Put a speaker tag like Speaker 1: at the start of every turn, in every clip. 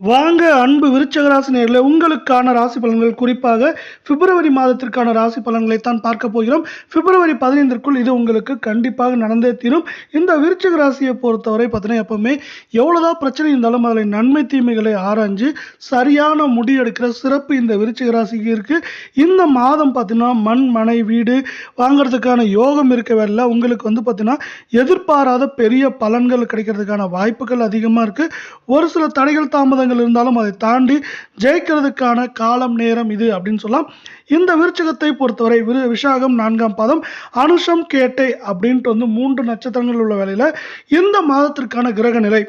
Speaker 1: வாங்க அன்பு விருச்சக ராசி நேரில் உங்களுக்கான ராசி பலன்கள் குறிப்பாக பிப்ரவரி மாதத்திற்கான ராசி பலன்களை தான் பார்க்க போகிறோம். பிப்ரவரி பதினைந்திற்குள் இது உங்களுக்கு கண்டிப்பாக நடந்தே தீரும். இந்த விருச்சக ராசியை பொறுத்தவரை பார்த்தீங்கன்னா எப்பவுமே எவ்வளோதான் பிரச்சனை இருந்தாலும் அதில் நன்மை தீமைகளை ஆராய்ஞ்சு சரியான முடிவெடுக்கிற சிறப்பு இந்த விருச்சக ராசிக்கு இருக்குது இந்த மாதம் பார்த்தீங்கன்னா மண் மனை வீடு வாங்குறதுக்கான யோகம் இருக்கவில்லை உங்களுக்கு வந்து பார்த்தீங்கன்னா எதிர்பாராத பெரிய பலன்கள் கிடைக்கிறதுக்கான வாய்ப்புகள் அதிகமாக இருக்குது ஒரு சில தடைகள் தாமதங்கள் இருந்தாலும் அதை தாண்டி ஜெயிக்கிறதுக்கான காலம் நேரம் இது அப்படின்னு சொல்லலாம். இந்த விருச்சகத்தை பொறுத்தவரை விரு விஷாகம் நான்காம் பாதம் அனுஷம் கேட்டை அப்படின்ட்டு வந்து மூன்று நட்சத்திரங்கள் உள்ள வேலையில் இந்த மாதத்திற்கான கிரக நிலை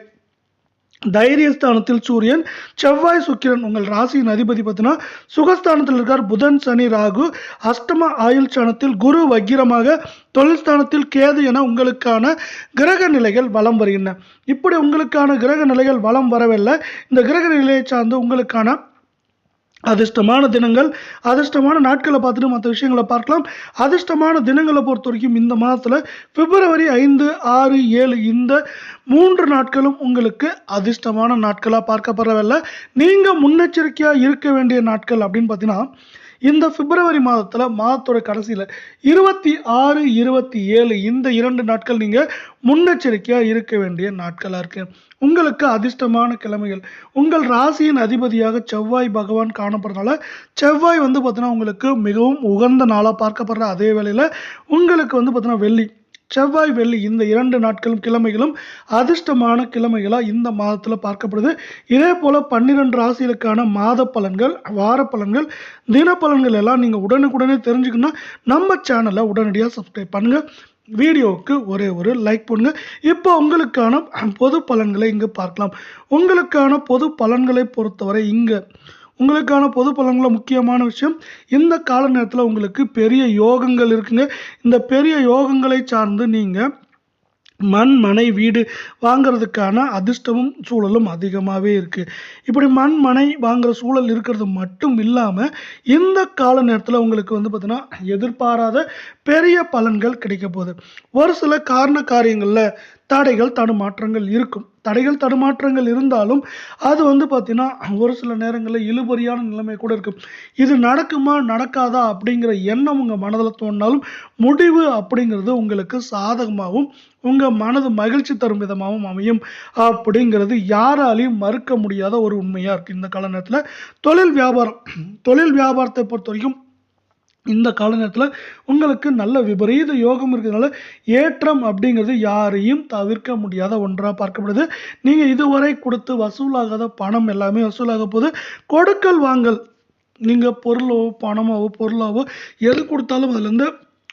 Speaker 1: தைரியஸ்தானத்தில் சூரியன் செவ்வாய் சுக்கிரன் உங்கள் ராசியின் அதிபதி பார்த்தீங்கன்னா சுகஸ்தானத்தில் இருக்கார். புதன் சனி ராகு அஷ்டம ஆயுள் ஸ்தானத்தில் குரு வக்கிரமாக தொழில் ஸ்தானத்தில் கேது என உங்களுக்கான கிரக நிலைகள் வலம் வருகின்றன. இப்படி உங்களுக்கான கிரக நிலைகள் வலம் வரவில்லை. இந்த கிரக நிலையை சார்ந்து உங்களுக்கான அதிர்ஷ்டமான தினங்கள் அதிர்ஷ்டமான நாட்களை பார்த்துட்டு மற்ற விஷயங்களை பார்க்கலாம். அதிர்ஷ்டமான தினங்களை பொறுத்த வரைக்கும் இந்த மாதத்தில் பிப்ரவரி ஐந்து ஆறு ஏழு இந்த மூன்று நாட்களும் உங்களுக்கு அதிர்ஷ்டமான நாட்களாக பார்க்கப்படவில்லை நீங்கள் முன்னெச்சரிக்கையாக இருக்க வேண்டிய நாட்கள் அப்படின்னு பார்த்தீங்கன்னா இந்த பிப்ரவரி மாதத்தில் மாதத்தோட கடைசியில் இருபத்தி ஆறு இருபத்தி ஏழு இந்த இரண்டு நாட்கள் நீங்கள் முன்னெச்சரிக்கையாக இருக்க வேண்டிய நாட்களாக இருக்கு. உங்களுக்கு அதிர்ஷ்டமான கிழமைகள். உங்கள் ராசியின் அதிபதியாக செவ்வாய் பகவான் காணப்படுறதுனால செவ்வாய் வந்து பார்த்தீங்கன்னா உங்களுக்கு மிகவும் உகந்த நாளாக பார்க்கப்படுற அதே வேளையில் உங்களுக்கு வந்து பார்த்தீங்கன்னா வெள்ளி செவ்வாய் வெள்ளி இந்த இரண்டு நாட்களும் கிழமைகளும் அதிர்ஷ்டமான கிழமைகளாக இந்த மாதத்தில் பார்க்கப்படுது. இதே போல் பன்னிரெண்டு ராசிகளுக்கான மாத பலன்கள் வார பலன்கள் தின பலன்கள் எல்லாம் நீங்கள் உடனுக்குடனே தெரிஞ்சுக்கணும்னா நம்ம சேனலை உடனடியாக சப்ஸ்கிரைப் பண்ணுங்கள் வீடியோவுக்கு ஒரே ஒரு லைக் பண்ணுங்கள் இப்போ உங்களுக்கான பொது பலன்களை இங்கே பார்க்கலாம். உங்களுக்கான பொது பலன்களை பொறுத்தவரை இங்கே உங்களுக்கான பொது பலன்களில் முக்கியமான விஷயம் இந்த கால நேரத்தில் உங்களுக்கு பெரிய யோகங்கள் இருக்குங்க. இந்த பெரிய யோகங்களை சார்ந்து நீங்கள் மண் மனை வீடு வாங்குறதுக்கான அதிர்ஷ்டமும் சூழலும் அதிகமாகவே இருக்குது இப்படி மண் மனை வாங்குற சூழல் இருக்கிறது மட்டும் இல்லாமல் இந்த கால நேரத்தில் உங்களுக்கு வந்து பார்த்திங்கன்னா எதிர்பாராத பெரிய பலன்கள் கிடைக்க போகுது. ஒரு சில காரண காரியங்களில் தடைகள் தடுமாற்றங்கள் இருக்கும். தடைகள் தடுமாற்றங்கள் இருந்தாலும் அது வந்து பார்த்திங்கன்னா ஒரு சில நேரங்களில் இழுபறியான நிலைமை கூட இருக்கும் இது நடக்குமா நடக்காதா அப்படிங்கிற எண்ணம் உங்கள் மனதில் தோணினாலும் முடிவு அப்படிங்கிறது உங்களுக்கு சாதகமாகவும் உங்கள் மனது மகிழ்ச்சி தரும் விதமாகவும் அமையும். அப்படிங்கிறது யாராலையும் மறுக்க முடியாத ஒரு உண்மையாக இருக்குது இந்த கால நேரத்தில் தொழில் வியாபாரம் தொழில் வியாபாரத்தை பொறுத்த வரைக்கும் இந்த கால நேரத்தில் உங்களுக்கு நல்ல விபரீத யோகம் இருக்கிறதுனால ஏற்றம் அப்படிங்கிறது யாரையும் தவிர்க்க முடியாத ஒன்றாக பார்க்கப்படுது. நீங்கள் இதுவரை கொடுத்து வசூலாகாத பணம் எல்லாமே வசூலாக போகுது கொடுக்கல் வாங்கல் நீங்கள் பொருளோ பணமாவோ பொருளாவோ எது கொடுத்தாலும் அதுலேருந்து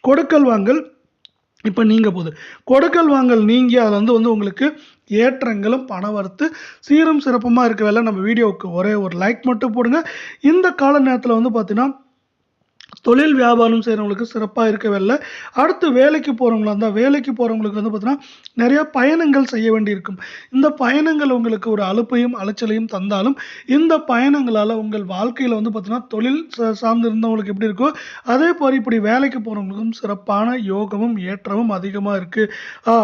Speaker 1: கொடுக்கல் வாங்கல் இப்போ நீங்கள் போகுது கொடுக்கல் வாங்கல் நீங்கி அதில் வந்து வந்து உங்களுக்கு ஏற்றங்களும் பணம் வறுத்து சீரும் சிறப்புமாக இருக்க வேலை. நம்ம வீடியோவுக்கு ஒரே ஒரு லைக் மட்டும் போடுங்க. இந்த கால நேரத்தில் வந்து பார்த்தீங்கன்னா தொழில் வியாபாரம் செய்கிறவங்களுக்கு சிறப்பாக இருக்கவில்லை அடுத்து வேலைக்கு போகிறவங்களா இருந்தால் வேலைக்கு போகிறவங்களுக்கு வந்து பார்த்தீங்கன்னா நிறையா பயணங்கள் செய்ய வேண்டியிருக்கும். இந்த பயணங்கள் உங்களுக்கு ஒரு அலுப்பையும் அலைச்சலையும் தந்தாலும் இந்த பயணங்களால் உங்கள் வாழ்க்கையில் வந்து பார்த்தீங்கன்னா தொழில் சார்ந்திருந்தவங்களுக்கு சார்ந்து இருந்தவங்களுக்கு எப்படி இருக்கோ அதே போல் இப்படி வேலைக்கு போகிறவங்களுக்கும் சிறப்பான யோகமும் ஏற்றமும் அதிகமாக இருக்குது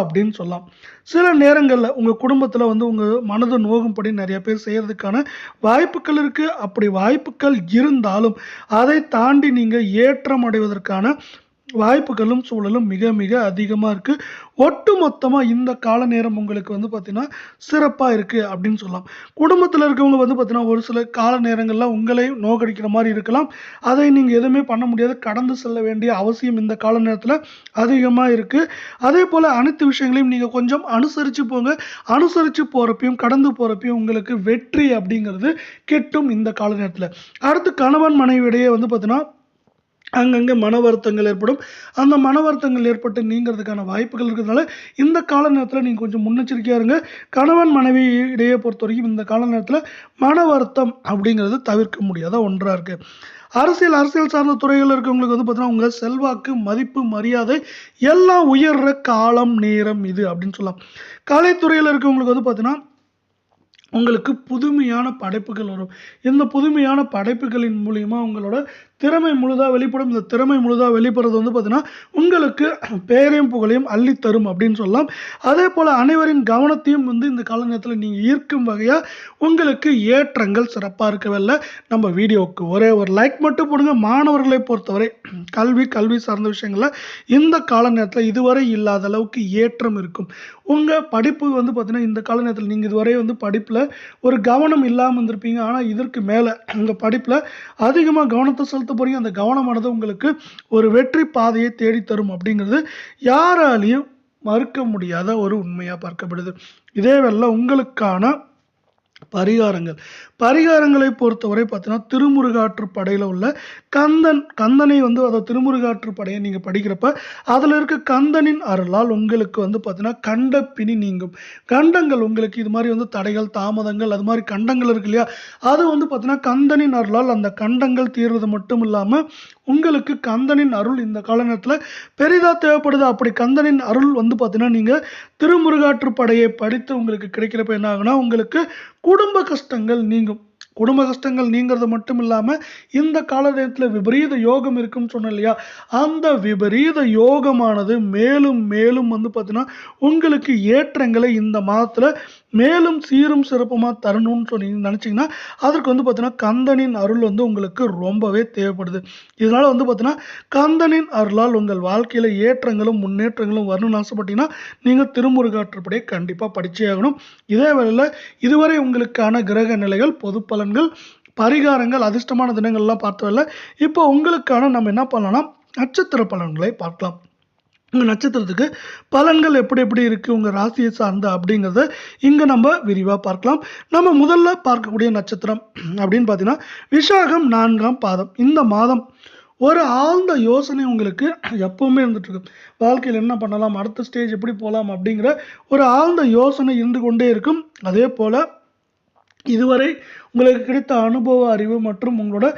Speaker 1: அப்படின்னு சொல்லலாம். சில நேரங்களில் உங்கள் குடும்பத்தில் வந்து உங்கள் மனது நோகும்படி நிறைய பேர் செய்கிறதுக்கான வாய்ப்புகள் இருக்குது அப்படி வாய்ப்புகள் இருந்தாலும் அதை தாண்டி நீங்கள் ஏற்றம் அடைவதற்கான வாய்ப்புகளும் சூழலும் மிக மிக அதிகமாக இருக்குது ஒட்டு மொத்தமாக இந்த கால நேரம் உங்களுக்கு வந்து பார்த்திங்கன்னா சிறப்பாக இருக்குது அப்படின்னு சொல்லலாம். குடும்பத்தில் இருக்கவங்க வந்து பார்த்திங்கன்னா ஒரு சில கால நேரங்களில் உங்களை நோக்கடிக்கிற மாதிரி இருக்கலாம். அதை நீங்கள் எதுவுமே பண்ண முடியாது. கடந்து செல்ல வேண்டிய அவசியம் இந்த கால நேரத்தில் அதிகமாக இருக்குது அதே போல் அனைத்து விஷயங்களையும் நீங்கள் கொஞ்சம் அனுசரித்து போங்க. அனுசரித்து போகிறப்பையும் கடந்து போகிறப்பையும் உங்களுக்கு வெற்றி அப்படிங்கிறது கிட்டும் இந்த கால நேரத்தில் அடுத்து கணவன் மனைவியிடையே வந்து பார்த்திங்கன்னா அங்கங்கே மன வருத்தங்கள் ஏற்படும். அந்த மன வருத்தங்கள் ஏற்பட்டு நீங்கிறதுக்கான வாய்ப்புகள் இருக்கிறதுனால இந்த கால நேரத்தில் நீங்கள் கொஞ்சம் முன்னெச்சரிக்கையாக இருங்க. கணவன் மனைவி இடையே பொறுத்த வரைக்கும் இந்த கால நேரத்தில் மன வருத்தம் அப்படிங்கிறது தவிர்க்க முடியாத ஒன்றாக இருக்குது அரசியல் அரசியல் சார்ந்த துறைகளில் இருக்கவங்களுக்கு வந்து பார்த்தீங்கன்னா உங்கள் செல்வாக்கு மதிப்பு மரியாதை எல்லாம் உயர்ற காலம் நேரம் இது அப்படின்னு சொல்லலாம். கலைத்துறையில் இருக்கவங்களுக்கு வந்து பார்த்தீங்கன்னா உங்களுக்கு புதுமையான படைப்புகள் வரும். இந்த புதுமையான படைப்புகளின் மூலிமா உங்களோட திறமை முழுதாக வெளிப்படும். இந்த திறமை முழுதாக வெளிப்படுறது வந்து பார்த்தீங்கன்னா உங்களுக்கு பேரையும் புகழையும் அள்ளித்தரும் அப்படின்னு சொல்லலாம். அதே போல் அனைவரின் கவனத்தையும் வந்து இந்த கால நேரத்தில் நீங்கள் ஈர்க்கும் வகையாக உங்களுக்கு ஏற்றங்கள் சிறப்பாக இருக்கவில்லை நம்ம வீடியோவுக்கு ஒரே ஒரு லைக் மட்டும் போடுங்க. மாணவர்களை பொறுத்தவரை கல்வி கல்வி சார்ந்த விஷயங்களில் இந்த கால நேரத்தில் இதுவரை இல்லாத அளவுக்கு ஏற்றம் இருக்கும். உங்கள் படிப்பு வந்து பார்த்தீங்கன்னா இந்த கால நேரத்தில் நீங்கள் இதுவரை வந்து படிப்பில் ஒரு கவனம் இல்லாமல் இருந்திருப்பீங்க. ஆனால் இதற்கு மேலே உங்கள் படிப்பில் அதிகமாக கவனத்தை செலுத்த போகிறீங்க அந்த கவனமானது உங்களுக்கு ஒரு வெற்றி பாதையை தேடித்தரும் அப்படிங்கிறது யாராலையும் மறுக்க முடியாத ஒரு உண்மையாக பார்க்கப்படுது. இதே வேளை உங்களுக்கான பரிகாரங்கள். பரிகாரங்களை பொறுத்தவரை பார்த்தீங்கன்னா திருமுருகாற்று படையில் உள்ள கந்தன் கந்தனை வந்து அதை திருமுருகாற்று படையை நீங்கள் படிக்கிறப்ப அதில் இருக்க கந்தனின் அருளால் உங்களுக்கு வந்து பார்த்தீங்கன்னா கண்டப்பிணி நீங்கும். கண்டங்கள் உங்களுக்கு இது மாதிரி வந்து தடைகள் தாமதங்கள் அது மாதிரி கண்டங்கள் இருக்கு இல்லையா? அது வந்து பார்த்தீங்கன்னா கந்தனின் அருளால் அந்த கண்டங்கள் தீர்வது மட்டும் இல்லாமல் உங்களுக்கு கந்தனின் அருள் இந்த கால நேரத்தில் பெரிதாக தேவைப்படுது. அப்படி கந்தனின் அருள் வந்து பார்த்தீங்கன்னா நீங்கள் திருமுருகாற்று படையை படித்து உங்களுக்கு கிடைக்கிறப்ப என்ன ஆகுனா உங்களுக்கு குடும்ப கஷ்டங்கள் நீங்கும். குடும்ப கஷ்டங்கள் நீங்கிறது மட்டும் இல்லாமல் இந்த கால நேரத்தில் விபரீத யோகம் இருக்குன்னு சொன்னேன் இல்லையா? அந்த விபரீத யோகமானது மேலும் மேலும் வந்து பார்த்தீங்கன்னா உங்களுக்கு ஏற்றங்களை இந்த மாதத்தில் மேலும் சீரும் சிறப்புமாக தரணும்னு சொல்லி நினச்சிங்கன்னா அதற்கு வந்து பார்த்தீங்கன்னா கந்தனின் அருள் வந்து உங்களுக்கு ரொம்பவே தேவைப்படுது. இதனால் வந்து பார்த்தீங்கன்னா கந்தனின் அருளால் உங்கள் வாழ்க்கையில் ஏற்றங்களும் முன்னேற்றங்களும் வரணும்னு ஆசைப்பட்டீங்கன்னா நீங்கள் திருமுருகாற்றுப்படியே கண்டிப்பாக படிச்சே ஆகணும். இதே வேளையில் இதுவரை உங்களுக்கான கிரக நிலைகள் பொதுப்பல பலன்கள் பரிகாரங்கள் அதிர்ஷ்டமான தினங்கள்லாம் பார்த்ததில்ல இப்போ உங்களுக்கான நம்ம என்ன பண்ணலாம்னா நட்சத்திர பலன்களை பார்க்கலாம். உங்கள் நட்சத்திரத்துக்கு பலன்கள் எப்படி எப்படி இருக்குது உங்கள் ராசியை சார்ந்த அப்படிங்கிறத இங்கே நம்ம விரிவாக பார்க்கலாம். நம்ம முதல்ல பார்க்கக்கூடிய நட்சத்திரம் அப்படின்னு பார்த்தீங்கன்னா விசாகம் நான்காம் பாதம். இந்த மாதம் ஒரு ஆழ்ந்த யோசனை உங்களுக்கு எப்பவுமே இருந்துட்டு இருக்கு. வாழ்க்கையில் என்ன பண்ணலாம் அடுத்த ஸ்டேஜ் எப்படி போகலாம் அப்படிங்கிற ஒரு ஆழ்ந்த யோசனை இருந்து கொண்டே இருக்கும். அதே போல் இதுவரை உங்களுக்கு கிடைத்த அனுபவ அறிவு மற்றும் உங்களோட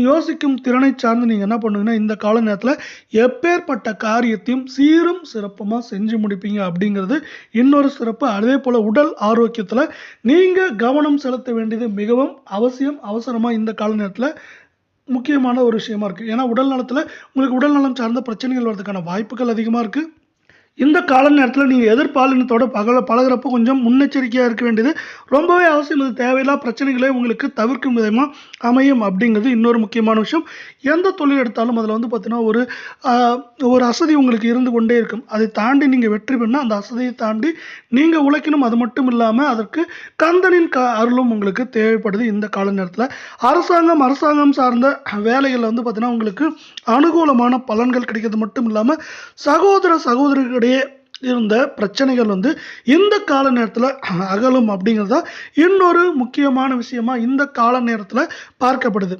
Speaker 1: யோசிக்கும் திறனை சார்ந்து நீங்கள் என்ன பண்ணுவீங்கன்னா இந்த கால நேரத்தில் எப்பேற்பட்ட காரியத்தையும் சீரும் சிறப்புமாக செஞ்சு முடிப்பீங்க அப்படிங்கிறது இன்னொரு சிறப்பு. அதே போல் உடல் ஆரோக்கியத்தில் நீங்கள் கவனம் செலுத்த வேண்டியது மிகவும் அவசியம் அவசரமாக இந்த கால நேரத்தில் முக்கியமான ஒரு விஷயமா இருக்குது ஏன்னா உடல் நலத்தில் உங்களுக்கு உடல் நலம் சார்ந்த பிரச்சனைகள் வர்றதுக்கான வாய்ப்புகள் அதிகமாக இருக்குது இந்த கால நேரத்தில் நீங்கள் எதிர்பாலினத்தோட பகல பழகுறப்போ கொஞ்சம் முன்னெச்சரிக்கையாக இருக்க வேண்டியது. ரொம்பவே அவசியம். இது தேவையில்லா பிரச்சனைகளை உங்களுக்கு தவிர்க்கும் விதமாக அமையும் அப்படிங்கிறது இன்னொரு முக்கியமான விஷயம். எந்த தொழில் எடுத்தாலும் அதில் வந்து பார்த்தீங்கன்னா ஒரு ஒரு அசதி உங்களுக்கு இருந்து கொண்டே இருக்கும். அதை தாண்டி நீங்கள் வெற்றி பெண்ணால் அந்த அசதியை தாண்டி நீங்கள் உழைக்கணும். அது மட்டும் இல்லாமல் அதற்கு கந்தனின் க அருளும் உங்களுக்கு தேவைப்படுது இந்த கால நேரத்தில் அரசாங்கம் அரசாங்கம் சார்ந்த வேலைகளில் வந்து பார்த்தீங்கன்னா உங்களுக்கு அனுகூலமான பலன்கள் கிடைக்கிறது மட்டும் இல்லாமல் சகோதர சகோதரிகளிடையே இருந்த பிரச்சனைகள் வந்து இந்த கால நேரத்தில் அகலும் அப்படிங்கிறதா இன்னொரு முக்கியமான விஷயமா இந்த கால நேரத்தில் பார்க்கப்படுது.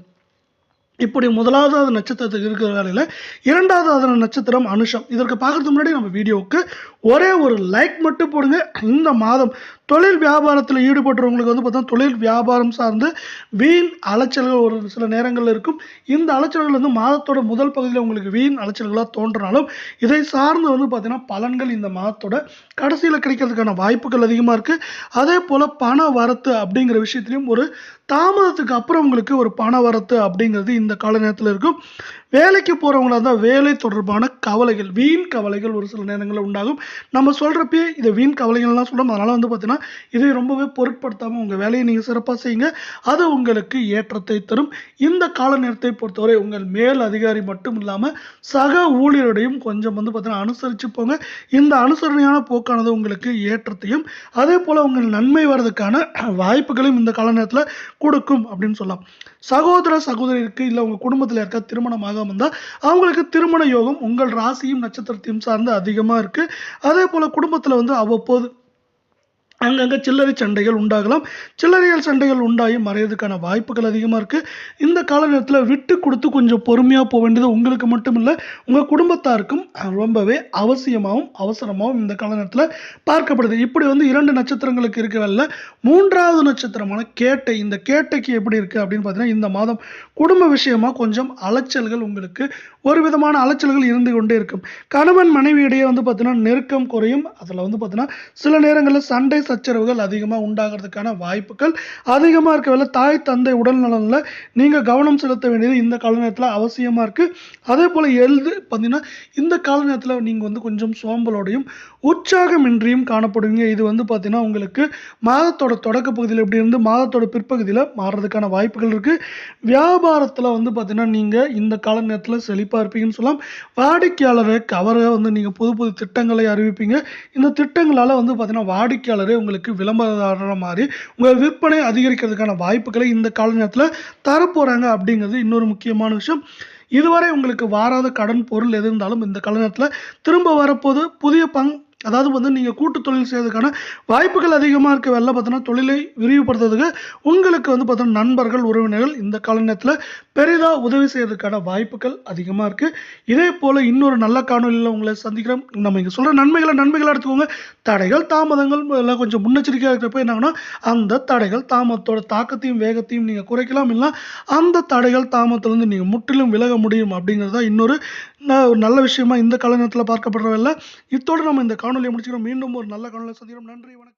Speaker 1: இப்படி முதலாவது நட்சத்திரத்துக்கு இருக்கிற வேலையில் இரண்டாவது நட்சத்திரம் அனுஷம். இதற்கு பார்க்கறதுக்கு முன்னாடி நம்ம வீடியோவுக்கு ஒரே ஒரு லைக் மட்டும் போடுங்க. இந்த மாதம் தொழில் வியாபாரத்தில் ஈடுபட்டுறவங்களுக்கு வந்து பார்த்தோன்னா தொழில் வியாபாரம் சார்ந்து வீண் அலைச்சல்கள் ஒரு சில நேரங்களில் இருக்கும். இந்த அலைச்சல்கள் வந்து மாதத்தோட முதல் பகுதியில் உங்களுக்கு வீண் அலைச்சல்களாக தோன்றினாலும் இதை சார்ந்து வந்து பார்த்திங்கன்னா பலன்கள் இந்த மாதத்தோட கடைசியில் கிடைக்கிறதுக்கான வாய்ப்புகள் அதிகமாக இருக்குது அதே போல் பண வரத்து அப்படிங்கிற விஷயத்துலையும் ஒரு தாமதத்துக்கு அப்புறம் உங்களுக்கு ஒரு பண வரத்து அப்படிங்கிறது இந்த கால நேரத்தில் இருக்கும். வேலைக்கு போகிறவங்களா இருந்தால் வேலை தொடர்பான கவலைகள் வீண் கவலைகள் ஒரு சில நேரங்களில் உண்டாகும். நம்ம சொல்கிறப்பே இதை வீண் கவலைகள்லாம் சொல்லணும் அதனால் வந்து பார்த்தீங்கன்னா இதை ரொம்பவே பொருட்படுத்தாமல் உங்கள் வேலையை நீங்கள் சிறப்பாக செய்யுங்க. அது உங்களுக்கு ஏற்றத்தை தரும். இந்த கால நேரத்தை பொறுத்தவரை உங்கள் மேல் அதிகாரி மட்டும் இல்லாமல் சக ஊழியருடையும் கொஞ்சம் வந்து பார்த்தீங்கன்னா அனுசரித்து போங்க. இந்த அனுசரணையான போக்கானது உங்களுக்கு ஏற்றத்தையும் அதே போல் உங்கள் நன்மை வர்றதுக்கான வாய்ப்புகளையும் இந்த கால நேரத்தில் கொடுக்கும் அப்படின்னு சொல்லலாம். சகோதர சகோதரிக்கு இல்லை உங்கள் குடும்பத்தில் இருக்க திருமணமாக ஆகாம இருந்தால் அவங்களுக்கு திருமண யோகம் உங்கள் ராசியும் நட்சத்திரத்தையும் சார்ந்து அதிகமாக இருக்குது அதே போல் குடும்பத்தில் வந்து அவ்வப்போது அங்கங்கே சில்லறை சண்டைகள் உண்டாகலாம். சில்லறைகள் சண்டைகள் உண்டாகி மறையிறதுக்கான வாய்ப்புகள் அதிகமாக இருக்குது இந்த கால நேரத்தில் விட்டு கொடுத்து கொஞ்சம் பொறுமையாக போக வேண்டியது உங்களுக்கு மட்டும் இல்லை உங்கள் குடும்பத்தாருக்கும் ரொம்பவே அவசியமாகவும் அவசரமாகவும் இந்த கால நேரத்தில் பார்க்கப்படுது. இப்படி வந்து இரண்டு நட்சத்திரங்களுக்கு இருக்கிறவல்ல மூன்றாவது நட்சத்திரமான கேட்டை இந்த கேட்டைக்கு எப்படி இருக்குது அப்படின்னு பார்த்தீங்கன்னா இந்த மாதம் குடும்ப விஷயமா கொஞ்சம் அலைச்சல்கள் உங்களுக்கு ஒரு விதமான அலைச்சல்கள் இருந்து கொண்டே இருக்கும். கணவன் மனைவி இடையே வந்து பார்த்தீங்கன்னா நெருக்கம் குறையும். அதில் வந்து பார்த்தீங்கன்னா சில நேரங்களில் சண்டை சச்சரவுகள் அதிகமாக உண்டாகிறதுக்கான வாய்ப்புகள் அதிகமாக இருக்கவில்லை தாய் தந்தை உடல் நலனில் நீங்கள் கவனம் செலுத்த வேண்டியது இந்த கால நேரத்தில் அவசியமாக இருக்குது அதே போல் எழுது பார்த்தீங்கன்னா இந்த கால நேரத்தில் நீங்கள் வந்து கொஞ்சம் சோம்பலோடையும் உற்சாகமின்றியும் காணப்படுவீங்க. இது வந்து பார்த்தீங்கன்னா உங்களுக்கு மாதத்தோட தொடக்க பகுதியில் எப்படி இருந்து மாதத்தோட பிற்பகுதியில் மாறுறதுக்கான வாய்ப்புகள் இருக்குது வியாபாரத்தில் வந்து பார்த்தீங்கன்னா நீங்கள் இந்த கால நேரத்தில் செழிப்பாக இருப்பீங்கன்னு சொல்லலாம் வாடிக்கையாளரை கவர வந்து நீங்கள் புது புது திட்டங்களை அறிவிப்பீங்க. இந்த திட்டங்களால் வந்து பார்த்தீங்கன்னா வாடிக்கையாளரே உங்களுக்கு விளம்பரதாரர் மாதிரி உங்கள் விற்பனை அதிகரிக்கிறதுக்கான வாய்ப்புகளை இந்த கால நேரத்தில் தரப்போகிறாங்க அப்படிங்கிறது இன்னொரு முக்கியமான விஷயம். இதுவரை உங்களுக்கு வாராத கடன் பொருள் எது இருந்தாலும் இந்த கால நேரத்தில் திரும்ப வரப்போது புதிய பங் அதாவது வந்து நீங்கள் கூட்டு தொழில் செய்யறதுக்கான வாய்ப்புகள் அதிகமாக இருக்க. வெளில பார்த்தோன்னா தொழிலை விரிவுபடுத்துறதுக்கு உங்களுக்கு வந்து பார்த்தோன்னா நண்பர்கள் உறவினர்கள் இந்த கால நேரத்தில் பெரிதாக உதவி செய்யறதுக்கான வாய்ப்புகள் அதிகமாக இருக்குது இதே போல் இன்னொரு நல்ல காணொலியில் உங்களை சந்திக்கிறோம். நம்ம இங்கே சொல்கிற நன்மைகளை நன்மைகளை எடுத்துக்கோங்க. தடைகள் தாமதங்கள் எல்லாம் கொஞ்சம் முன்னெச்சரிக்கையாக இருக்கிறப்ப என்னாகனா அந்த தடைகள் தாமதத்தோட தாக்கத்தையும் வேகத்தையும் நீங்கள் குறைக்கலாம். இல்லை அந்த தடைகள் தாமதத்துலேருந்து நீங்கள் முற்றிலும் விலக முடியும் அப்படிங்கிறது தான் இன்னொரு ஒரு நல்ல விஷயமா இந்த கால நேரத்தில் பார்க்கப்படுறதில்ல இத்தோடு நம்ம இந்த காணொலியை முடிச்சுக்கிறோம். மீண்டும் ஒரு நல்ல காணொலியை சந்திக்கிறோம். நன்றி வணக்கம்.